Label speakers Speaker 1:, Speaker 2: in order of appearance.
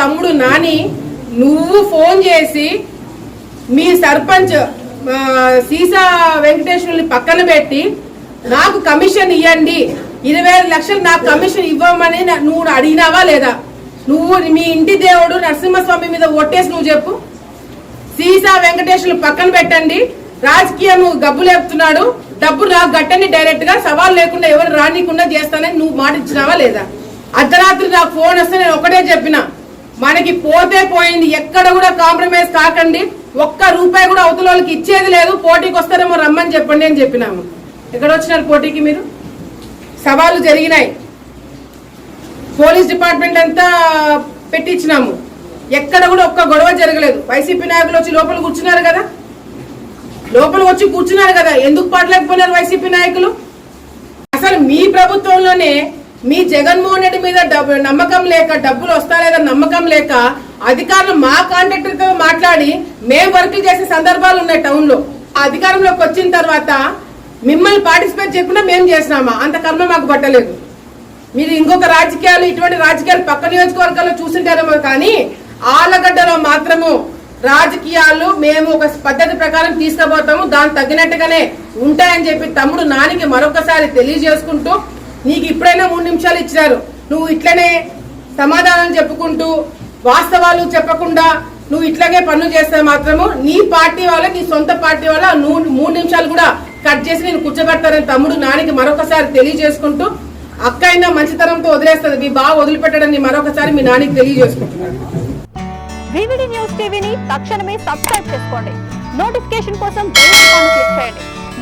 Speaker 1: తమ్ముడు నాని నువ్వు ఫోన్ చేసి మీ సర్పంచ్ సీసా వెంకటేశ్వరుని పక్కన పెట్టి నాకు కమిషన్ ఇవ్వండి ఇరవై ఐదు లక్షలు నాకు కమిషన్ ఇవ్వమని నువ్వు అడిగినావా లేదా? నువ్వు మీ ఇంటి దేవుడు నరసింహస్వామి మీద ఒట్టేసి నువ్వు చెప్పు. సీసా వెంకటేశ్వరులు పక్కన పెట్టండి. రాజకీయం గబ్బు లేపుతున్నాడు డబ్బు నాకు గట్టని డైరెక్ట్గా సవాల్ లేకుండా ఎవరు రానికుండా చేస్తానని నువ్వు మాట ఇచ్చినావా లేదా? అర్ధరాత్రి నాకు ఫోన్ వస్తే నేను ఒకటే చెప్పిన. మనకి పోతే పోయింది ఎక్కడ కూడా కాంప్రమైజ్ కాకండి. ఒక్క రూపాయి కూడా అవతల వాళ్ళకి ఇచ్చేది లేదు పోటీకి వస్తారేమో రమ్మని చెప్పండి అని చెప్పినాము. ఎక్కడ వచ్చినారు పోటీకి మీరు? సవాళ్ళు జరిగినాయి. పోలీస్ డిపార్ట్మెంట్ అంతా పెట్టించినాము. ఎక్కడ కూడా ఒక్క గొడవ జరగలేదు. వైసీపీ నాయకులు వచ్చి లోపల కూర్చున్నారు కదా? లోపల వచ్చి కూర్చున్నారు కదా? ఎందుకు పాటలేకపోయినారు వైసీపీ నాయకులు? అసలు మీ ప్రభుత్వంలోనే మీ జగన్మోహన్ రెడ్డి మీద నమ్మకం లేక డబ్బులు వస్తా లేదా నమ్మకం లేక అధికారులు మా కాంట్రాక్టర్తో మాట్లాడి మేము వర్కులు చేసే సందర్భాలు ఉన్నాయి టౌన్లో. అధికారంలోకి వచ్చిన తర్వాత మిమ్మల్ని పార్టిసిపేట్ చేయకుండా మేము చేసినామా? అంత కర్మ మాకు పట్టలేదు. మీరు ఇంకొక రాజకీయాలు ఇటువంటి రాజకీయాలు పక్క నియోజకవర్గాల్లో చూసింటారేమో కానీ ఆలగడ్డలో మాత్రము రాజకీయాలు మేము ఒక పద్ధతి ప్రకారం తీసుకుపోతాము. దానికి తగ్గినట్టుగానే ఉంటాయని చెప్పి తమ్ముడు నానికి మరొకసారి తెలియజేసుకుంటూ నీకు ఇప్పుడైనా మూడు నిమిషాలు ఇచ్చినారు. నువ్వు ఇట్లనే సమాధానం చెప్పుకుంటూ వాస్తవాలు చెప్పకుండా నువ్వు ఇట్లాగే పనులు చేస్తే మాత్రము నీ పార్టీ వాళ్ళ నీ సొంత పార్టీ వాళ్ళ నువ్వు మూడు నిమిషాలు కూడా కట్ చేసి నేను కూర్చోబెడతానని తమ్ముడు నానికి మరొకసారి తెలియజేసుకుంటూ అక్క అయినా మంచితనంతో వదిలేస్తుంది. మీ బాగా వదిలిపెట్టడని మరొకసారి మీ నానికి తెలియజేసుకుంటున్నాను.
Speaker 2: న్యూస్ టీవీని తక్షణమే సబ్స్క్రైబ్ చేసుకోండి. నోటిఫికేషన్ కోసం